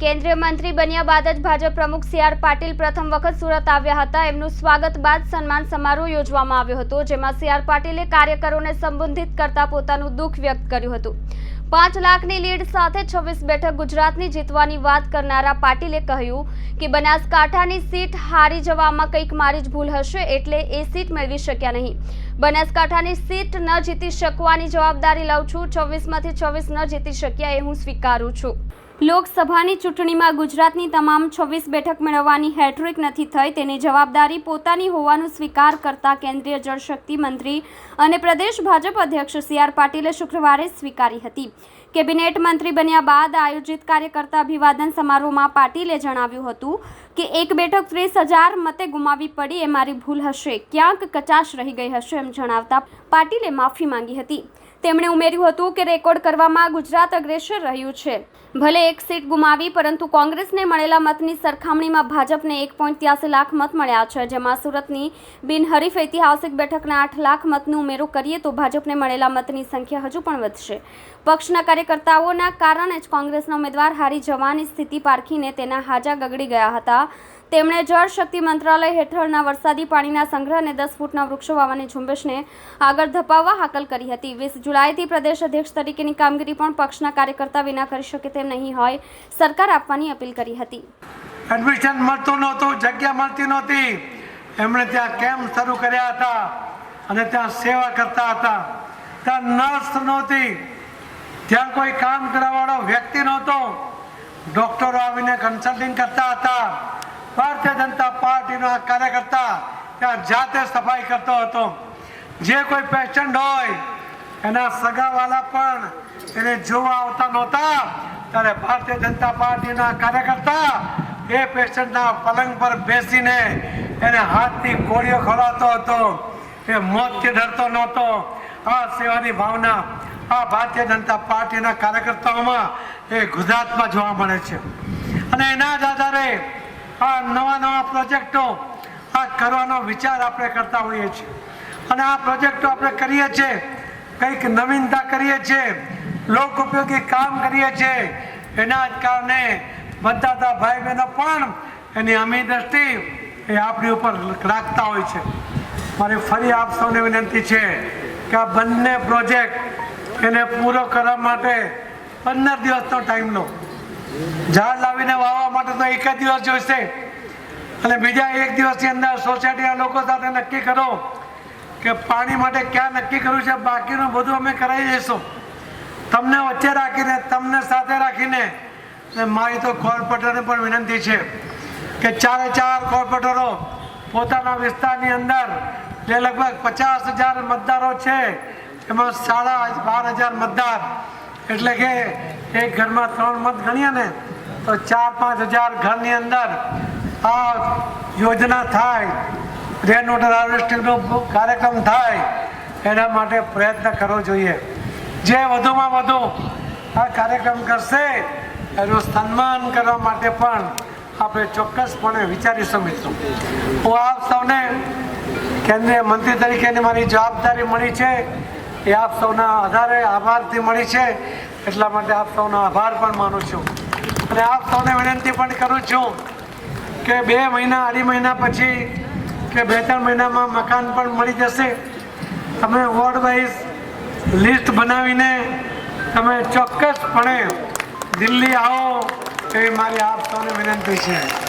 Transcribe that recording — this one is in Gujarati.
કેન્દ્રીય મંત્રી બન્યા બાદ જ ભાજપ પ્રમુખ સી આર પાટીલ પ્રથમ વખત સુરત આવ્યા હતા. એમનું સ્વાગત બાદ સન્માન સમારોહ યોજવામાં આવ્યો હતો, જેમાં સી આર પાટીલે કાર્યકરોને સંબોધિત કરતા પોતાનું દુઃખ વ્યક્ત કર્યું હતું. પાંચ લાખની લીડ સાથે છવ્વીસ બેઠક ગુજરાતની જીતવાની વાત કરનારા પાટીલે કહ્યું કે બનાસકાંઠાની સીટ હારી જવામાં કંઈક મારી જ ભૂલ હશે, એટલે એ સીટ મેળવી શક્યા નહીં. બનાસકાંઠાની સીટ ન જીતી શકવાની જવાબદારી લઉં છું, છવ્વીસમાંથી છવ્વીસ ન જીતી શક્યા એ હું સ્વીકારું છું. લોકસભાની ચૂંટણીમાં ગુજરાતની તમામ છવ્વીસ બેઠક મેળવવાની હેટ્રિક નથી થઈ. તેની જવાબદારી પોતાની હોવાનું સ્વીકાર કરતા કેન્દ્રીય જળશક્તિ મંત્રી અને પ્રદેશ ભાજપ અધ્યક્ષ સી આર પાટીલે શુક્રવારે સ્વીકારી હતી. કેબિનેટ મંત્રી બન્યા બાદ આયોજિત કાર્યકર્તા અભિવાદન સમારોહમાં પાટીલે જણાવ્યું હતું કે એક બેઠક ત્રીસ હજાર મતે ગુમાવી પડી એ મારી ભૂલ હશે. ક્યાંક કચાશ રહી ગઈ હશે એમ જણાવતા પાટીલે માફી માંગી હતી. તેમણે ઉમેર્યું હતું કે રેકોર્ડ કરવામાં ગુજરાત અગ્રેસર રહ્યું છે. ભલે એક સીટ ગુમાવી પરંતુ કોંગ્રેસને મળેલા મતની સરખામણીમાં ભાજપને એક પોઈન્ટ ત્યાસી લાખ મત મળ્યા છે. જેમાં સુરતની બિનહરીફ ઐતિહાસિક બેઠકના આઠ લાખ મતનો ઉમેરો કરીએ તો ભાજપને મળેલા મતની સંખ્યા હજુ પણ વધશે. પક્ષના કાર્યકર્તાઓના કારણે જ કોંગ્રેસના ઉમેદવાર હારી જવાની સ્થિતિ પારખીને તેના હાજા ગગડી ગયા હતા. તેમણે જળ શક્તિ મંત્રાલય હેઠળના વરસાદી પાણીના સંગ્રહ અને દસ ફૂટના વૃક્ષો વાવવાની ઝુંબેશને આગળ ધપાવવા હાકલ કરી હતી. વીસ જુલાઈથી પ્રદેશ અધ્યક્ષ તરીકેની કામગીરી પણ પક્ષના કાર્યકર્તા વિના કરી શકે તેમ નહીં હોય, સરકાર આપવાની અપીલ કરી હતી. એડમિશન મળતું નહોતું, જગ્યા મળતી નહોતી. એમણે ત્યાં કેમ્પ શરૂ કર્યા હતા અને ત્યાં સેવા કરતા હતા. ત્યાં નર્સ નહોતી. ત્યાં કોઈ કામ કરવાવાળો વ્યક્તિ નહોતો, ડૉક્ટરો આવીને કન્સલ્ટિંગ કરતા હતા. ભારતીય જનતા પાર્ટીનો આ કાર્યકર્તા ત્યાં જાતે સફાઈ કરતો હતો. જે કોઈ પેશન્ટ હોય, એના સગાવાલા પણ એને જોવા આવતા નહોતા. ત્યારે ભારતીય જનતા પાર્ટીના કાર્યકર્તા એ પેશન્ટના પલંગ પર બેસીને એને હાથથી ગોળીઓ ખવડાવતો હતો. એ મોતથી ડરતો નહોતો. આ સેવાની ભાવના આ ભારતીય જનતા પાર્ટીના કાર્યકર્તાઓમાં એ ગુજરાતમાં જોવા મળે છે. અને એના જ આધારે આ નવા નવા પ્રોજેક્ટો આ કરવાનો વિચાર આપણે કરતા હોઈએ છીએ. અને આ પ્રોજેક્ટો આપણે કરીએ છીએ, કંઈક નવીનતા કરીએ છીએ, લોક ઉપયોગી કામ કરીએ છીએ, એના જ કારણે બધા ભાઈ બહેનો પણ એની અમી દ્રષ્ટિ એ આપણી ઉપર રાખતા હોય છે. મારી ફરી આપ સૌને વિનંતી છે કે આ બંને પ્રોજેક્ટ એને પૂરો કરવા માટે પંદર દિવસનો ટાઈમ લો ઝાડ લાવીને વાવવા માટે તો એક જ દિવસ જોઈશે. અને બીજા એક દિવસની અંદર સોસાયટીના લોકો સાથે નક્કી કરો કે પાણી માટે ક્યાં નક્કી કર્યું છે, બાકીનું બધું અમે કરાવી દઈશું. તમને વચ્ચે રાખીને, તમને સાથે રાખીને. મારી તો કોર્પોરેટરને પણ વિનંતી છે કે ચારે ચાર કોર્પોરેટરો પોતાના વિસ્તારની અંદર જે લગભગ પચાસ હજાર મતદારો છે એમાં સાડા બાર હજાર મતદાર. એટલે કે એક ઘરમાં ત્રણ મત ગણીએ ને, તો ચાર પાંચ હજાર ઘરની અંદર આ યોજના થાય. રેન વોટર હાર્વેસ્ટિંગનો કાર્યક્રમ થાય. એના માટે પ્રયત્ન કરવો જોઈએ. જે વધુમાં વધુ આ કાર્યક્રમ કરશે, એનું સન્માન કરવા માટે પણ આપણે ચોક્કસપણે વિચારીશું મિત્રો. હું આપ સૌને કેન્દ્રીય મંત્રી તરીકેની મારી જવાબદારી મળી છે. એ આપ સૌના આધારે આભારથી મળી છે. એટલા માટે આપ સૌનો આભાર પણ માનું છું. અને આપ સૌને વિનંતી પણ કરું છું કે બે મહિના, અઢી મહિના પછી કે બે ત્રણ મહિનામાં મકાન પણ મળી જશે. તમે વોર્ડ વાઇઝ લિસ્ટ બનાવીને તમે ચોક્કસપણે દિલ્હી આવો એવી મારી આપ સૌને વિનંતી છે.